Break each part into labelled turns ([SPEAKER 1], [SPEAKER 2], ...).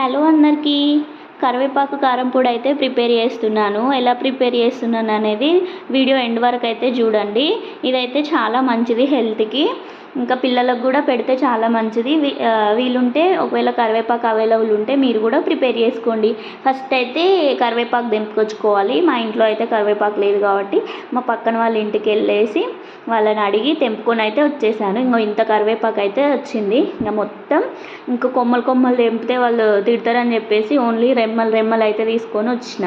[SPEAKER 1] Hello అందరికీ. కరివేపాకు కారం పొడి అయితే ప్రిపేర్ చేస్తున్నాను. ఎలా ప్రిపేర్ చేస్తున్నాను అనేది వీడియో ఎండ్ వరకు అయితే చూడండి. ఇదైతే చాలా మంచిది హెల్త్కి. ఇంకా పిల్లలకు కూడా పెడితే చాలా మంచిది. వీలుంటే ఒకవేళ కరివేపాకు అవైలబుల్ ఉంటే మీరు కూడా ప్రిపేర్ చేసుకోండి. ఫస్ట్ అయితే కరివేపాకు తెంపుకొచ్చుకోవాలి. మా ఇంట్లో అయితే కరివేపాకు లేదు కాబట్టి మా పక్కన వాళ్ళ ఇంటికి వెళ్ళేసి వాళ్ళని అడిగి తెంపుకొని అయితే వచ్చేసాను. ఇంకో ఇంత కరివేపాకు అయితే వచ్చింది. ఇంకా మొత్తం ఇంకా కొమ్మలు కొమ్మలు తెంపితే వాళ్ళు తిడతారని చెప్పేసి ఓన్లీ రెమ్మలు రెమ్మలు అయితే తీసుకొని వచ్చిన.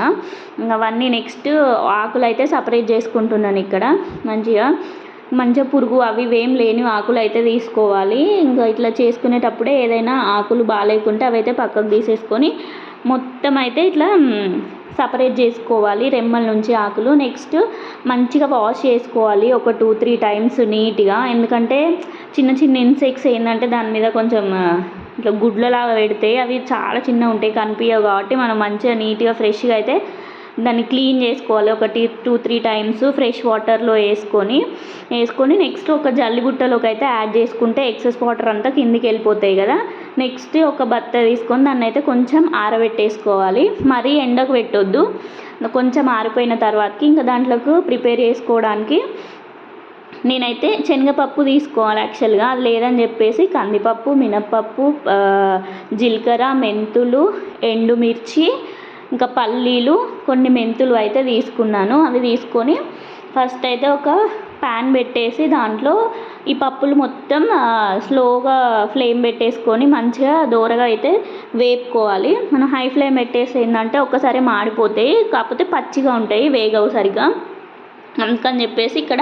[SPEAKER 1] ఇంకా అవన్నీ నెక్స్ట్ ఆకులు అయితే సపరేట్ చేసుకుంటున్నాను ఇక్కడ. మంచిగా మంచిగా పురుగు అవి ఇవేం లేని ఆకులు అయితే తీసుకోవాలి. ఇంకా ఇట్లా చేసుకునేటప్పుడే ఏదైనా ఆకులు బాగాలేకుంటే అవి అయితే పక్కకు తీసేసుకొని మొత్తం అయితే ఇట్లా సపరేట్ చేసుకోవాలి రెమ్మల నుంచి ఆకులు. నెక్స్ట్ మంచిగా వాష్ చేసుకోవాలి ఒక టూ త్రీ టైమ్స్ నీట్గా. ఎందుకంటే చిన్న చిన్న ఇన్సెక్ట్స్ ఏంటంటే దాని మీద కొంచెం ఇట్లా గుడ్లలాగా పెడితే అవి చాలా చిన్నగా ఉంటాయి కనిపించవు కాబట్టి మనం మంచిగా నీట్గా ఫ్రెష్గా అయితే దాన్ని క్లీన్ చేసుకోవాలి. ఒకటి టూ త్రీ టైమ్స్ ఫ్రెష్ వాటర్లో వేసుకొని వేసుకొని నెక్స్ట్ ఒక జల్లిబుట్టలోకి అయితే యాడ్ చేసుకుంటే ఎక్సెస్ వాటర్ అంతా కిందికి వెళ్ళిపోతాయి కదా. నెక్స్ట్ ఒక బత్త తీసుకొని దాన్ని అయితే కొంచెం ఆరబెట్టేసుకోవాలి. మరీ ఎండకు పెట్టొద్దు. కొంచెం ఆరిపోయిన తర్వాతకి ఇంకా దాంట్లోకి ప్రిపేర్ చేసుకోవడానికి నేనైతే శనగపప్పు తీసుకోవాలి యాక్చువల్గా. అది లేదని చెప్పేసి కందిపప్పు మినప్పప్పు జీలకర్ర మెంతులు ఎండుమిర్చి ఇంకా పల్లీలు కొన్ని మెంతులు అయితే తీసుకున్నాను. అవి తీసుకొని ఫస్ట్ అయితే ఒక ప్యాన్ పెట్టేసి దాంట్లో ఈ పప్పులు మొత్తం స్లోగా ఫ్లేమ్ పెట్టేసుకొని మంచిగా దూరగా అయితే వేపుకోవాలి. మనం హై ఫ్లేమ్ పెట్టేసి ఏంటంటే ఒక్కసారి మాడిపోతాయి కాకపోతే పచ్చిగా ఉంటాయి వేగవు సరిగా. అందుకని చెప్పేసి ఇక్కడ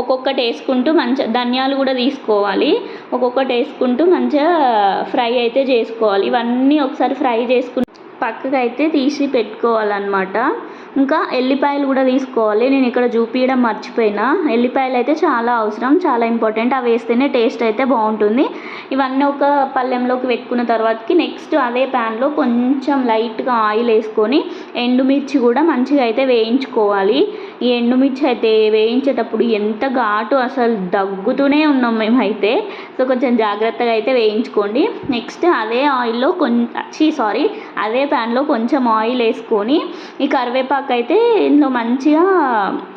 [SPEAKER 1] ఒక్కొక్కటి వేసుకుంటూ మంచిగా ధనియాలు కూడా తీసుకోవాలి. ఒక్కొక్కటి వేసుకుంటూ మంచిగా ఫ్రై అయితే చేసుకోవాలి. ఇవన్నీ ఒకసారి ఫ్రై చేసుకుంటూ పక్కకు అయితే తీసి పెట్టుకోవాలన్నమాట. ఇంకా ఎల్లిపాయలు కూడా తీసుకోవాలి. నేను ఇక్కడ చూపించడం మర్చిపోయినా. ఎల్లిపాయలు అయితే చాలా అవసరం చాలా ఇంపార్టెంట్. అవి వేస్తేనే టేస్ట్ అయితే బాగుంటుంది. ఇవన్నీ ఒక పళ్ళెంలోకి పెట్టుకున్న తర్వాతకి నెక్స్ట్ అదే ప్యాన్లో కొంచెం లైట్గా ఆయిల్ వేసుకొని ఎండుమిర్చి కూడా మంచిగా అయితే వేయించుకోవాలి. ఈ ఎండుమిర్చి అయితే వేయించేటప్పుడు ఎంత ఘాటు అసలు దగ్గుతూనే ఉన్నాం మేమైతే. సో కొంచెం జాగ్రత్తగా అయితే వేయించుకోండి. నెక్స్ట్ అదే ఆయిల్లో కొంచెం సారీ అదే ప్యాన్లో కొంచెం ఆయిల్ వేసుకొని ఈ కరివేపాకు అయితే ఇందులో మంచిగా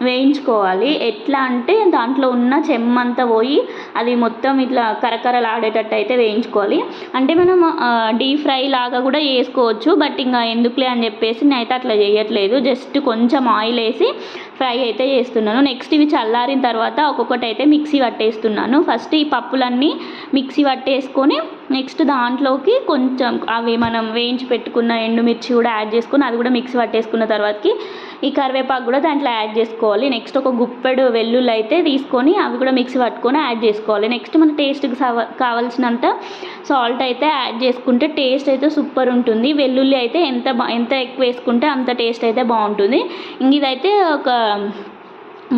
[SPEAKER 1] వేయించుకోవాలి. ఎట్లా అంటే దాంట్లో ఉన్న చెమ్మంతా పోయి అది మొత్తం ఇట్లా కరకరలాడేటట్టు అయితే వేయించుకోవాలి. అంటే మనం డీప్ ఫ్రై లాగా కూడా చేసుకోవచ్చు. బట్ ఇంకా ఎందుకులే అని చెప్పేసి నేనైతే అట్లా చేయట్లేదు. జస్ట్ కొంచెం ఆయిల్ వేసి ఫ్రై అయితే చేస్తున్నాను. నెక్స్ట్ ఇవి చల్లారిన తర్వాత ఒక్కొక్కటి అయితే మిక్సీ పట్టేస్తున్నాను. ఫస్ట్ ఈ పప్పులన్నీ మిక్సీ పట్టేసుకొని నెక్స్ట్ దాంట్లోకి కొంచెం అవి మనం వేయించి పెట్టుకున్న ఎండుమిర్చి కూడా యాడ్ చేసుకొని అది కూడా మిక్సీ పట్టేసుకున్న తర్వాతకి ఈ కరివేపాకు కూడా దాంట్లో యాడ్ చేసుకోవాలి. నెక్స్ట్ ఒక గుప్పెడు వెల్లుల్లి అయితే తీసుకొని అవి కూడా మిక్సీ పట్టుకొని యాడ్ చేసుకోవాలి. నెక్స్ట్ మన టేస్ట్కి కావాల్సినంత సాల్ట్ అయితే యాడ్ చేసుకుంటే టేస్ట్ అయితే సూపర్ ఉంటుంది. వెల్లుల్లి అయితే ఎంత ఎంత ఎక్కువ వేసుకుంటే అంత టేస్ట్ అయితే బాగుంటుంది. ఇంక ఇదైతే ఒక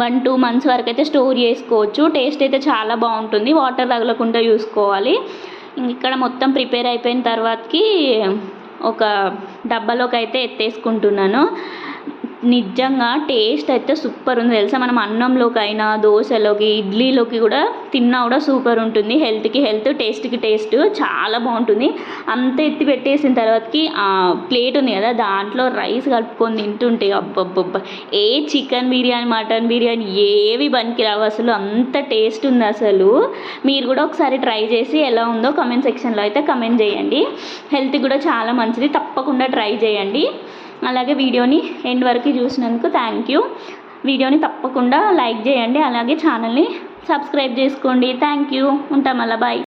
[SPEAKER 1] వన్ టూ మంత్స్ వరకు అయితే స్టోర్ చేసుకోవచ్చు. టేస్ట్ అయితే చాలా బాగుంటుంది. వాటర్ తగలకుండా చూసుకోవాలి. ఇక్కడ మొత్తం ప్రిపేర్ అయిపోయిన తర్వాతకి ఒక డబ్బాలోకి అయితే ఎత్తేసుకుంటున్నాను. నిజంగా టేస్ట్ అయితే సూపర్ ఉంది. తెలుసా? మనం అన్నంలోకి అయినా దోశలోకి ఇడ్లీలోకి కూడా తిన్నా కూడా సూపర్ ఉంటుంది. హెల్త్కి హెల్త్ టేస్ట్కి టేస్ట్ చాలా బాగుంటుంది. అంత ఎత్తి పెట్టేసిన తర్వాతకి ఆ ప్లేట్ ఉంది కదా దాంట్లో రైస్ కలుపుకొని తింటుంటే అబ్బబ్బబ్బ! ఏ చికెన్ బిర్యానీ మటన్ బిర్యానీ ఏవి రావు అసలు. అంత టేస్ట్ ఉంది అసలు. మీరు కూడా ఒకసారి ట్రై చేసి ఎలా ఉందో కమెంట్ సెక్షన్లో అయితే కమెంట్ చేయండి. హెల్త్ కూడా చాలా మంచిది. తప్పకుండా ట్రై చేయండి. అలాగే వీడియోని ఎండ్ వరకు చూసినందుకు థ్యాంక్ యూ వీడియోని తప్పకుండా లైక్ చేయండి అలాగే ఛానల్ని సబ్స్క్రైబ్ చేసుకోండి. థ్యాంక్ యూ ఉంటాం అలా బాయ్